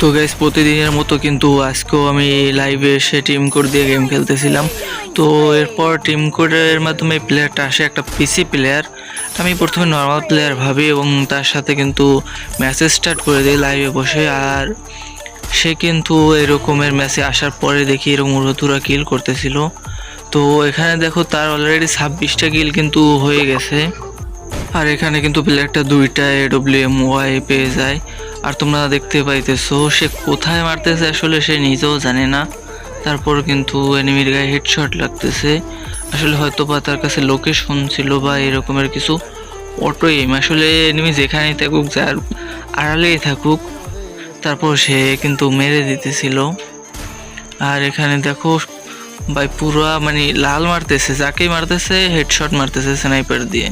তো গাইস প্রতিদিনের মতো কিন্তু আজকেও আমি লাইভে এসে টিম কোড দিয়ে গেম খেলতেছিলাম। তো এরপর টিম কোডের মাধ্যমে প্লেয়ারটা আসে একটা পিসি প্লেয়ার আমি প্রথমে নর্মাল প্লেয়ার ভাবি এবং তার সাথে কিন্তু ম্যাচেস স্টার্ট করে দিই লাইভে বসে। আর সে কিন্তু এরকমের ম্যাচে আসার পরে দেখি এরকম উড়োতুরা কিল করতেছিল। তো এখানে দেখো তার অলরেডি ছাব্বিশটা কিল কিন্তু হয়ে গেছে। আর এখানে কিন্তু প্লেয়ারটা দুইটা এডব্লিউ এম ওয়াই পেয়ে যায়। আর তোমরা দেখতে পাইতেছো, সে কোথায় মারতেছে আসলে সে নিজেও জানে না। তারপর কিন্তু এনিমির গায়ে হেডশট লাগতেছে। আসলে হয়তো বা তার কাছে লোকেশন ছিল বা এরকমের কিছু অটো এম আসলে এনিমি যেখানেই থাকুক, যার আড়ালেই থাকুক, তারপর সে কিন্তু মেরে দিতেছিল। আর এখানে দেখো, ভাই পুরা মানে লাল মারতেছে, যাকেই মারতেছে হেডশট মারতেছে স্নাইপার দিয়ে।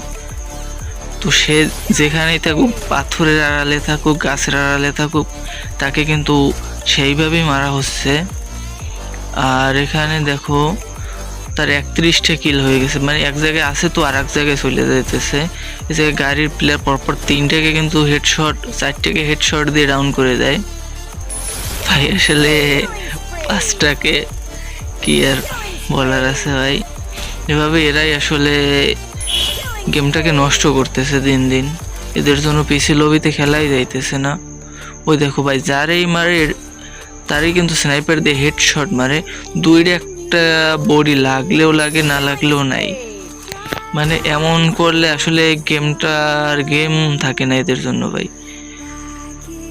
তো সে যেখানেই থাকুক, পাথরের আড়ালে থাকুক, গাছের আড়ালে থাকুক, তাকে কিন্তু সেইভাবেই মারা হচ্ছে। আর এখানে দেখো, তার একত্রিশটা কিল হয়ে গেছে। মানে এক জায়গায় আছে তো আর এক জায়গায় চলে যেতেছে এই জায়গায় গাড়ির প্লেয়ার পরপর তিনটাকে কিন্তু হেডশট চারটাকে হেডশট দিয়ে ডাউন করে দেয়। ভাই, আসলে পাঁচটাকে কি আর বলার আছে ভাই? এভাবে এরাই আসলে গেমটাকে নষ্ট করতেছে দিন দিন। এদের জন্য পিসি লবিতে খেলাই যাইতেছে না। ওই দেখো ভাই যারেই মারে, তারই কিন্তু স্নাইপার দিয়ে হেডশট মারে। দুইটা একটা বডি লাগলেও লাগে, না লাগলেও নাই। মানে এমন করলে আসলে গেমটার গেম থাকে না এদের জন্য ভাই।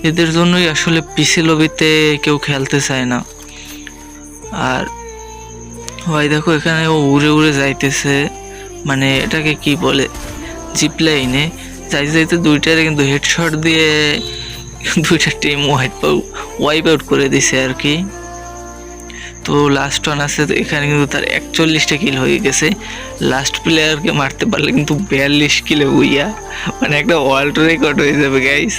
এদের জন্যই আসলে পিসি লবিতে কেউ খেলতে চায় না। আর ভাই দেখো, এখানে ও উড়ে উড়ে যাইতেছে। মানে এটাকে কি বলে? জিপ লাইনে যাইতে যাইতে দুইটারে কিন্তু হেডশট দিয়ে দুইটা টিম ওয়াইপ ওয়াইপ আউট করে দিছে আর কি। তো লাস্ট ওয়ান আছে তো এখানে কিন্তু তার একচল্লিশটা কিল হয়ে গেছে। লাস্ট প্লেয়ারকে মারতে পারলে কিন্তু বিয়াল্লিশ কিলো উইয়া। মানে একটা ওয়ার্ল্ড রেকর্ড হয়ে যাবে গাইস